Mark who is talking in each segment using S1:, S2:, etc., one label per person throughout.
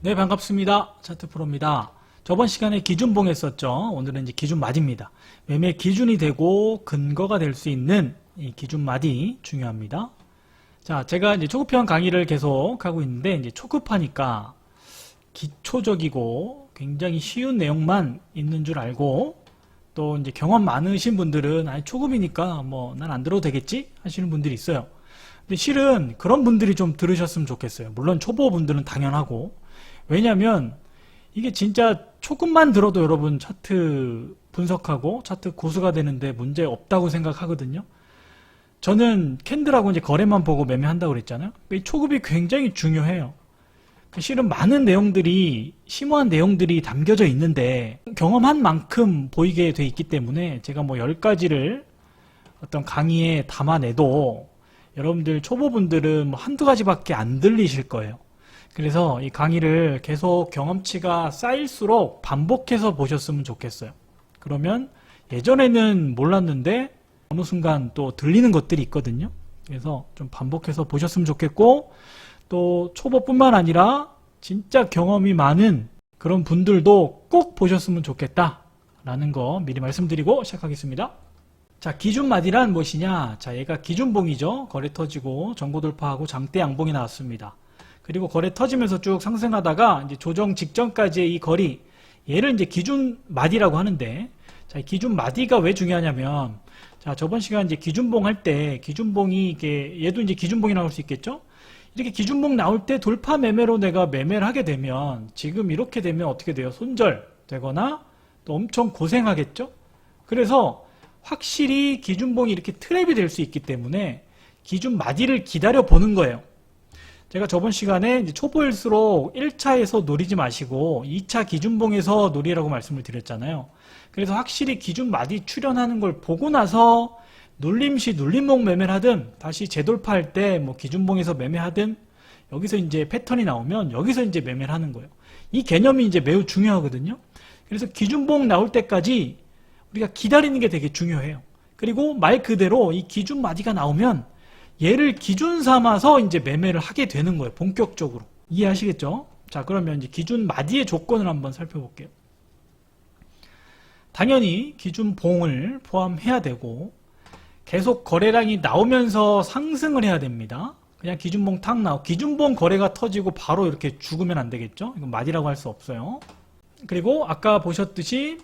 S1: 네, 반갑습니다. 차트프로입니다. 저번 시간에 기준봉 했었죠. 오늘은 이제 기준마디입니다. 매매 기준이 되고 근거가 될 수 있는 이 기준마디 중요합니다. 자, 제가 이제 초급형 강의를 계속 하고 있는데, 이제 초급하니까 기초적이고 굉장히 쉬운 내용만 있는 줄 알고, 또 이제 경험 많으신 분들은, 아니, 초급이니까 뭐, 난 안 들어도 되겠지? 하시는 분들이 있어요. 근데 실은 그런 분들이 좀 들으셨으면 좋겠어요. 물론 초보 분들은 당연하고. 왜냐면 이게 진짜 조금만 들어도 여러분 차트 분석하고 차트 고수가 되는데 문제 없다고 생각하거든요. 저는 캔들하고 이제 거래만 보고 매매한다고 그랬잖아요. 이 초급이 굉장히 중요해요. 실은 많은 내용들이 심오한 내용들이 담겨져 있는데 경험한 만큼 보이게 돼 있기 때문에 제가 뭐 10가지를 어떤 강의에 담아내도 여러분들 초보분들은 뭐 한두 가지밖에 안 들리실 거예요. 그래서 이 강의를 계속 경험치가 쌓일수록 반복해서 보셨으면 좋겠어요. 그러면 예전에는 몰랐는데 어느 순간 또 들리는 것들이 있거든요. 그래서 좀 반복해서 보셨으면 좋겠고 또 초보뿐만 아니라 진짜 경험이 많은 그런 분들도 꼭 보셨으면 좋겠다 라는 거 미리 말씀드리고 시작하겠습니다. 자, 기준마디란 무엇이냐? 자, 얘가 기준봉이죠. 거래 터지고 전고 돌파하고 장대 양봉이 나왔습니다. 그리고 거래 터지면서 쭉 상승하다가 이제 조정 직전까지의 이 거리 얘를 이제 기준 마디라고 하는데 자, 이 기준 마디가 왜 중요하냐면 자, 저번 시간 이제 기준봉 할 때 기준봉이 이게 얘도 이제 기준봉이 나올 수 있겠죠? 이렇게 기준봉 나올 때 돌파 매매로 내가 매매를 하게 되면 지금 이렇게 되면 어떻게 돼요? 손절 되거나 또 엄청 고생하겠죠? 그래서 확실히 기준봉이 이렇게 트랩이 될 수 있기 때문에 기준 마디를 기다려 보는 거예요. 제가 저번 시간에 초보일수록 1차에서 노리지 마시고 2차 기준봉에서 노리라고 말씀을 드렸잖아요. 그래서 확실히 기준 마디 출현하는 걸 보고 나서 눌림시 눌림목 매매를 하든 다시 재돌파할 때 뭐 기준봉에서 매매하든 여기서 이제 패턴이 나오면 여기서 이제 매매를 하는 거예요. 이 개념이 이제 매우 중요하거든요. 그래서 기준봉 나올 때까지 우리가 기다리는 게 되게 중요해요. 그리고 말 그대로 이 기준 마디가 나오면 얘를 기준 삼아서 이제 매매를 하게 되는 거예요. 본격적으로. 이해하시겠죠? 자, 그러면 이제 기준 마디의 조건을 한번 살펴볼게요. 당연히 기준 봉을 포함해야 되고 계속 거래량이 나오면서 상승을 해야 됩니다. 그냥 기준봉 탁 나오 기준봉 거래가 터지고 바로 이렇게 죽으면 안 되겠죠? 이건 마디라고 할 수 없어요. 그리고 아까 보셨듯이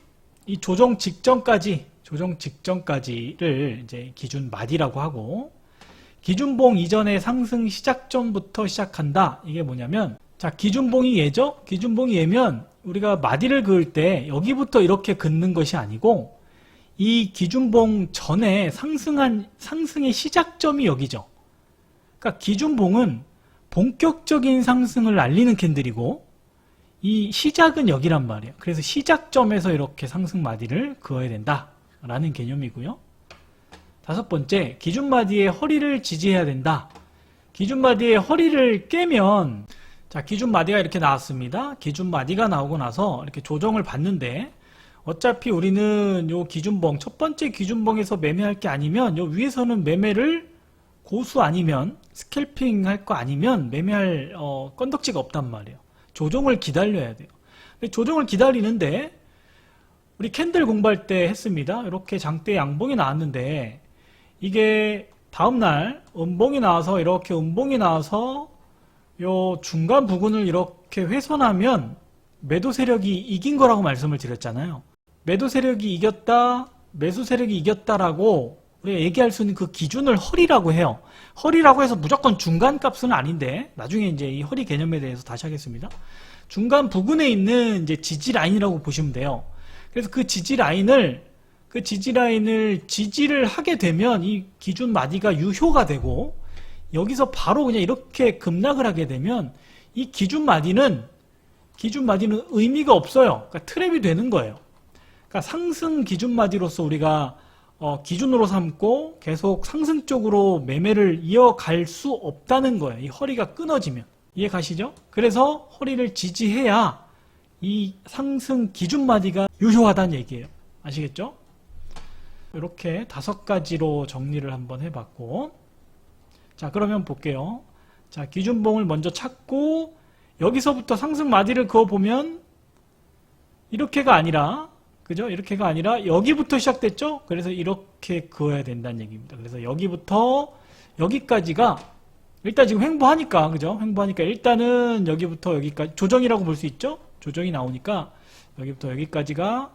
S1: 이 조정 직전까지 조정 직전까지를 이제 기준 마디라고 하고 기준봉 이전의 상승 시작점부터 시작한다. 이게 뭐냐면 자 기준봉이 예죠? 기준봉이 예면 우리가 마디를 그을 때 여기부터 이렇게 긋는 것이 아니고 이 기준봉 전에 상승한 상승의 시작점이 여기죠. 그러니까 기준봉은 본격적인 상승을 알리는 캔들이고 이 시작은 여기란 말이에요. 그래서 시작점에서 이렇게 상승 마디를 그어야 된다라는 개념이고요. 다섯 번째, 기준 마디의 허리를 지지해야 된다. 기준 마디의 허리를 깨면 자, 기준 마디가 이렇게 나왔습니다. 기준 마디가 나오고 나서 이렇게 조정을 받는데 어차피 우리는 요 기준봉 첫 번째 기준봉에서 매매할 게 아니면 요 위에서는 매매를 고수 아니면 스캘핑 할 거 아니면 매매할 어, 건덕지가 없단 말이에요. 조정을 기다려야 돼요. 조정을 기다리는데 우리 캔들 공부할 때 했습니다. 이렇게 장대 양봉이 나왔는데 이게 다음날 음봉이 나와서 이렇게 음봉이 나와서 요 중간 부분을 이렇게 훼손하면 매도 세력이 이긴 거라고 말씀을 드렸잖아요. 매도 세력이 이겼다, 매수 세력이 이겼다라고 우리가 얘기할 수 있는 그 기준을 허리라고 해요. 허리라고 해서 무조건 중간 값은 아닌데 나중에 이제 이 허리 개념에 대해서 다시 하겠습니다. 중간 부분에 있는 이제 지지 라인이라고 보시면 돼요. 그래서 그 지지 라인을 그 지지 라인을 지지를 하게 되면 이 기준 마디가 유효가 되고 여기서 바로 그냥 이렇게 급락을 하게 되면 이 기준 마디는 기준 마디는 의미가 없어요. 그러니까 트랩이 되는 거예요. 그러니까 상승 기준 마디로서 우리가 어, 기준으로 삼고 계속 상승 쪽으로 매매를 이어갈 수 없다는 거예요. 이 허리가 끊어지면. 이해 가시죠? 그래서 허리를 지지해야 이 상승 기준 마디가 유효하다는 얘기예요. 아시겠죠? 이렇게 다섯 가지로 정리를 한번 해봤고 자 그러면 볼게요. 자 기준봉을 먼저 찾고 여기서부터 상승 마디를 그어 보면 이렇게가 아니라 그죠? 이렇게가 아니라 여기부터 시작됐죠? 그래서 이렇게 그어야 된다는 얘기입니다. 그래서 여기부터 여기까지가 일단 지금 횡보하니까 그죠? 횡보하니까 일단은 여기부터 여기까지 조정이라고 볼 수 있죠? 조정이 나오니까 여기부터 여기까지가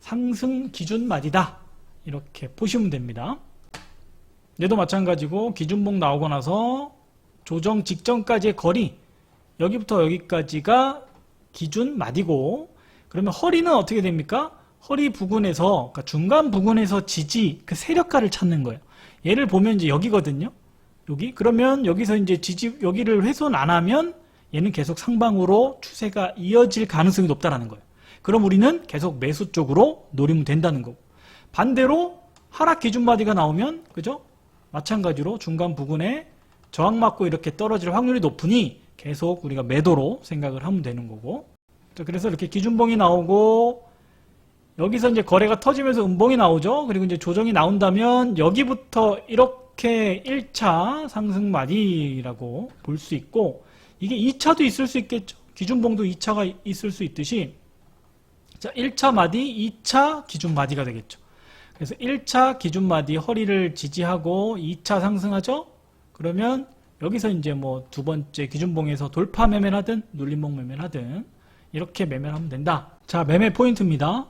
S1: 상승 기준 마디다. 이렇게 보시면 됩니다. 얘도 마찬가지고 기준봉 나오고 나서 조정 직전까지의 거리 여기부터 여기까지가 기준 마디고 그러면 허리는 어떻게 됩니까? 허리 부근에서 그러니까 중간 부근에서 지지 그 세력가를 찾는 거예요. 얘를 보면 이제 여기거든요. 여기 그러면 여기서 이제 지지 여기를 훼손 안 하면 얘는 계속 상방으로 추세가 이어질 가능성이 높다라는 거예요. 그럼 우리는 계속 매수 쪽으로 노리면 된다는 거고 반대로 하락 기준 마디가 나오면 그죠? 마찬가지로 중간 부근에 저항 맞고 이렇게 떨어질 확률이 높으니 계속 우리가 매도로 생각을 하면 되는 거고 자, 그래서 이렇게 기준봉이 나오고 여기서 이제 거래가 터지면서 음봉이 나오죠. 그리고 이제 조정이 나온다면 여기부터 이렇게 1차 상승 마디라고 볼 수 있고 이게 2차도 있을 수 있겠죠. 기준봉도 2차가 있을 수 있듯이 자, 1차 마디, 2차 기준 마디가 되겠죠. 그래서 1차 기준 마디 허리를 지지하고 2차 상승하죠. 그러면 여기서 이제 뭐 두 번째 기준봉에서 돌파 매매를 하든 눌림목 매매를 하든 이렇게 매매를 하면 된다. 자, 매매 포인트입니다.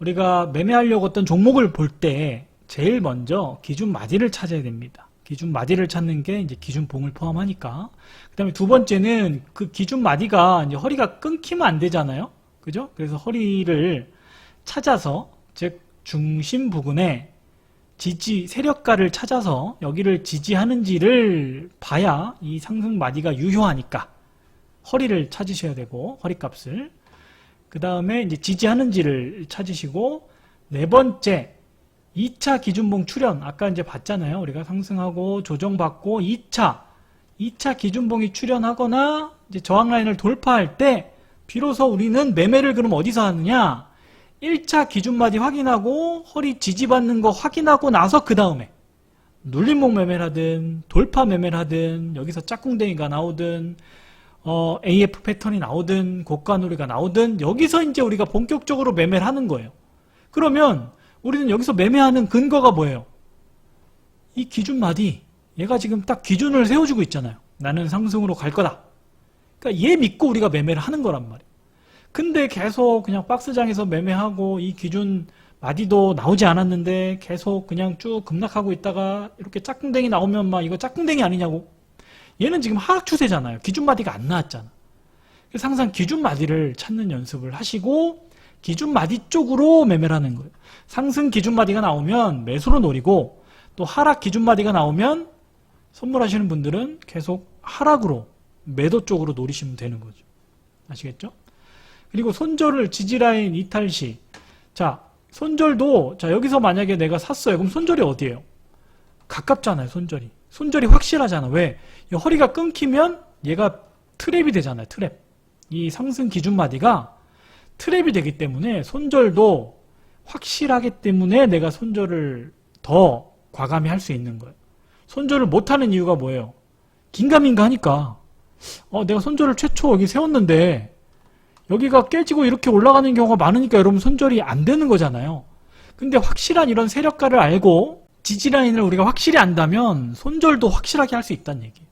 S1: 우리가 매매하려고 어떤 종목을 볼 때 제일 먼저 기준 마디를 찾아야 됩니다. 기준 마디를 찾는 게 이제 기준 봉을 포함하니까. 그 다음에 두 번째는 그 기준 마디가 이제 허리가 끊기면 안 되잖아요. 그죠? 그래서 허리를 찾아서 즉 중심 부근에 지지 세력가를 찾아서 여기를 지지하는지를 봐야 이 상승 마디가 유효하니까 허리를 찾으셔야 되고 허리값을. 그 다음에 이제 지지하는지를 찾으시고 네 번째 2차 기준봉 출현 아까 이제 봤잖아요. 우리가 상승하고 조정받고 2차. 2차 기준봉이 출현하거나 이제 저항 라인을 돌파할 때 비로소 우리는 매매를 그럼 어디서 하느냐 1차 기준마디 확인하고 허리 지지받는 거 확인하고 나서 그 다음에 눌림목 매매를 하든 돌파 매매를 하든 여기서 짝꿍댕이가 나오든 어, AF 패턴이 나오든 고가누리가 나오든 여기서 이제 우리가 본격적으로 매매를 하는 거예요. 그러면 우리는 여기서 매매하는 근거가 뭐예요? 이 기준 마디 얘가 지금 딱 기준을 세워주고 있잖아요. 나는 상승으로 갈 거다. 그러니까 얘 믿고 우리가 매매를 하는 거란 말이에요. 근데 계속 그냥 박스장에서 매매하고 이 기준 마디도 나오지 않았는데 계속 그냥 쭉 급락하고 있다가 이렇게 짝꿍댕이 나오면 막 이거 짝꿍댕이 아니냐고. 얘는 지금 하락 추세잖아요. 기준 마디가 안 나왔잖아. 그래서 항상 기준 마디를 찾는 연습을 하시고 기준 마디 쪽으로 매매를 하는 거예요. 상승 기준 마디가 나오면 매수로 노리고 또 하락 기준 마디가 나오면 선물하시는 분들은 계속 하락으로 매도 쪽으로 노리시면 되는 거죠. 아시겠죠? 그리고 손절을 지지라인 이탈 시. 자, 손절도, 자, 여기서 만약에 내가 샀어요. 그럼 손절이 어디예요? 가깝잖아요, 손절이. 손절이 확실하잖아. 왜? 이 허리가 끊기면 얘가 트랩이 되잖아요, 트랩. 이 상승 기준 마디가 트랩이 되기 때문에 손절도 확실하기 때문에 내가 손절을 더 과감히 할 수 있는 거예요. 손절을 못하는 이유가 뭐예요? 긴가민가 하니까. 어, 내가 손절을 최초 여기 세웠는데, 여기가 깨지고 이렇게 올라가는 경우가 많으니까 여러분 손절이 안 되는 거잖아요. 근데 확실한 이런 세력가를 알고 지지라인을 우리가 확실히 안다면 손절도 확실하게 할 수 있다는 얘기.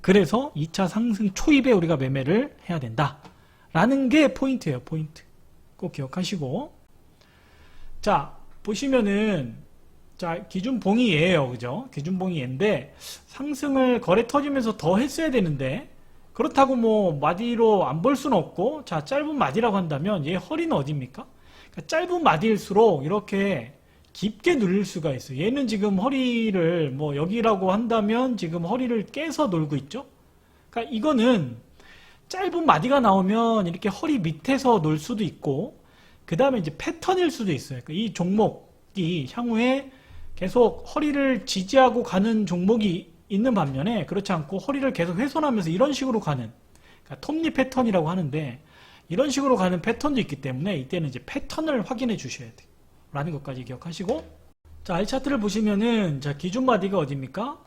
S1: 그래서 2차 상승 초입에 우리가 매매를 해야 된다. 라는 게 포인트예요, 포인트. 꼭 기억하시고. 자, 보시면은, 자, 기준봉이 얘예요, 그죠? 기준봉이 얘인데, 상승을 거래 터지면서 더 했어야 되는데, 그렇다고 뭐 마디로 안 볼 수는 없고 자 짧은 마디라고 한다면 얘 허리는 어디입니까? 그러니까 짧은 마디일수록 이렇게 깊게 눌릴 수가 있어요. 얘는 지금 허리를 뭐 여기라고 한다면 지금 허리를 깨서 놀고 있죠. 그러니까 이거는 짧은 마디가 나오면 이렇게 허리 밑에서 놀 수도 있고 그 다음에 이제 패턴일 수도 있어요. 그러니까 이 종목이 향후에 계속 허리를 지지하고 가는 종목이 있는 반면에 그렇지 않고 허리를 계속 훼손하면서 이런 식으로 가는 그러니까 톱니 패턴이라고 하는데 이런 식으로 가는 패턴도 있기 때문에 이때는 이제 패턴을 확인해 주셔야 돼요. 라는 것까지 기억하시고 자, 알 차트를 보시면은 자, 기준 마디가 어디입니까?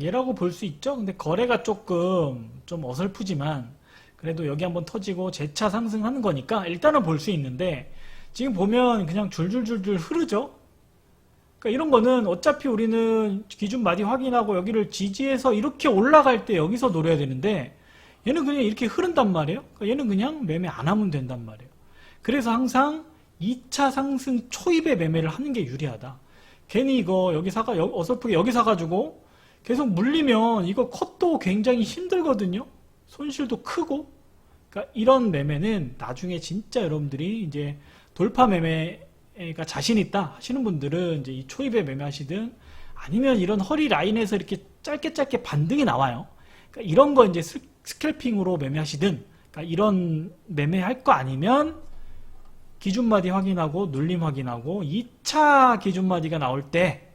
S1: 얘라고 볼 수 있죠. 근데 거래가 조금 좀 어설프지만 그래도 여기 한번 터지고 재차 상승하는 거니까 일단은 볼 수 있는데 지금 보면 그냥 줄줄줄줄 흐르죠. 그러니까 이런 거는 어차피 우리는 기준 마디 확인하고 여기를 지지해서 이렇게 올라갈 때 여기서 노려야 되는데 얘는 그냥 이렇게 흐른단 말이에요. 그러니까 얘는 그냥 매매 안 하면 된단 말이에요. 그래서 항상 2차 상승 초입에 매매를 하는 게 유리하다. 괜히 이거 여기 사가 여- 어설프게 여기 사가지고 계속 물리면 이거 컷도 굉장히 힘들거든요. 손실도 크고. 그러니까 이런 매매는 나중에 진짜 여러분들이 이제 돌파 매매 가 자신 있다 하시는 분들은 이제 이 초입에 매매하시든 아니면 이런 허리 라인에서 이렇게 짧게 짧게 반등이 나와요. 그러니까 이런 거 이제 스- 스캘핑으로 매매하시든 그러니까 이런 매매할 거 아니면 기준마디 확인하고 눌림 확인하고 2차 기준마디가 나올 때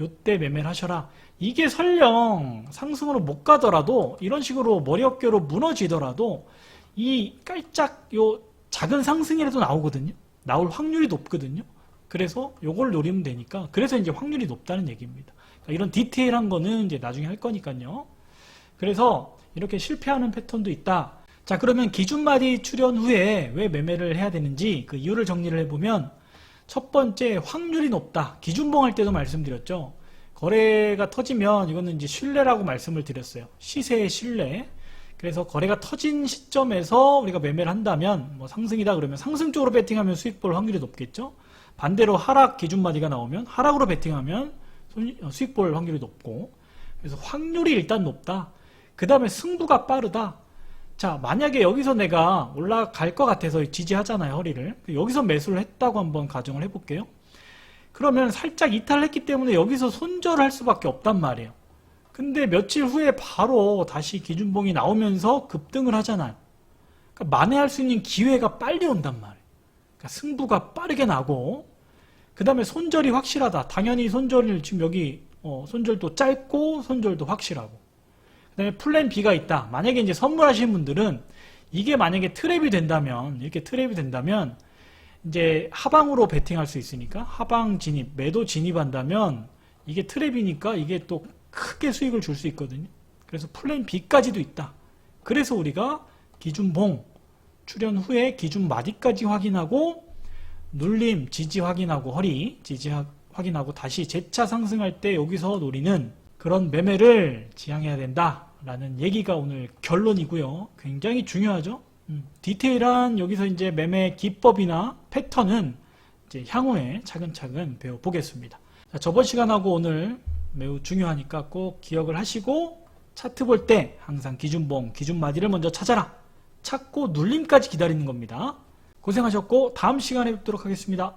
S1: 요때 매매를 하셔라. 이게 설령 상승으로 못 가더라도 이런 식으로 머리 어깨로 무너지더라도 이 깔짝 요 작은 상승이라도 나오거든요. 나올 확률이 높거든요. 그래서 요걸 노리면 되니까 그래서 이제 확률이 높다는 얘기입니다. 그러니까 이런 디테일한 거는 이제 나중에 할 거니까요. 그래서 이렇게 실패하는 패턴도 있다. 자, 그러면 기준마디 출현 후에 왜 매매를 해야 되는지 그 이유를 정리를 해보면 첫 번째 확률이 높다. 기준봉 할 때도 말씀드렸죠. 거래가 터지면 이거는 이제 신뢰라고 말씀을 드렸어요. 시세의 신뢰. 그래서 거래가 터진 시점에서 우리가 매매를 한다면 뭐 상승이다 그러면 상승 쪽으로 베팅하면 수익 볼 확률이 높겠죠. 반대로 하락 기준 마디가 나오면 하락으로 베팅하면 손- 어, 수익 볼 확률이 높고 그래서 확률이 일단 높다. 그 다음에 승부가 빠르다. 자, 만약에 여기서 내가 올라갈 것 같아서 지지하잖아요, 허리를. 여기서 매수를 했다고 한번 가정을 해볼게요. 그러면 살짝 이탈을 했기 때문에 여기서 손절을 할 수밖에 없단 말이에요. 근데 며칠 후에 바로 다시 기준봉이 나오면서 급등을 하잖아요. 그러니까 만회할 수 있는 기회가 빨리 온단 말이에요. 그러니까 승부가 빠르게 나고, 그 다음에 손절이 확실하다. 당연히 손절을 지금 여기, 어, 손절도 짧고, 손절도 확실하고. 그 다음에 플랜 B가 있다. 만약에 이제 선물하시는 분들은 이게 만약에 트랩이 된다면 이렇게 트랩이 된다면 이제 하방으로 베팅할 수 있으니까 하방 진입, 매도 진입한다면 이게 트랩이니까 이게 또 크게 수익을 줄 수 있거든요. 그래서 플랜 B까지도 있다. 그래서 우리가 기준봉 출현 후에 기준 마디까지 확인하고 눌림, 지지 확인하고 허리, 지지 하- 확인하고 다시 재차 상승할 때 여기서 노리는 그런 매매를 지향해야 된다라는 얘기가 오늘 결론이고요. 굉장히 중요하죠. 음, 디테일한 여기서 이제 매매 기법이나 패턴은 이제 향후에 차근차근 배워보겠습니다. 자, 저번 시간하고 오늘 매우 중요하니까 꼭 기억을 하시고 차트 볼 때 항상 기준봉, 기준마디를 먼저 찾아라. 찾고 눌림까지 기다리는 겁니다. 고생하셨고 다음 시간에 뵙도록 하겠습니다.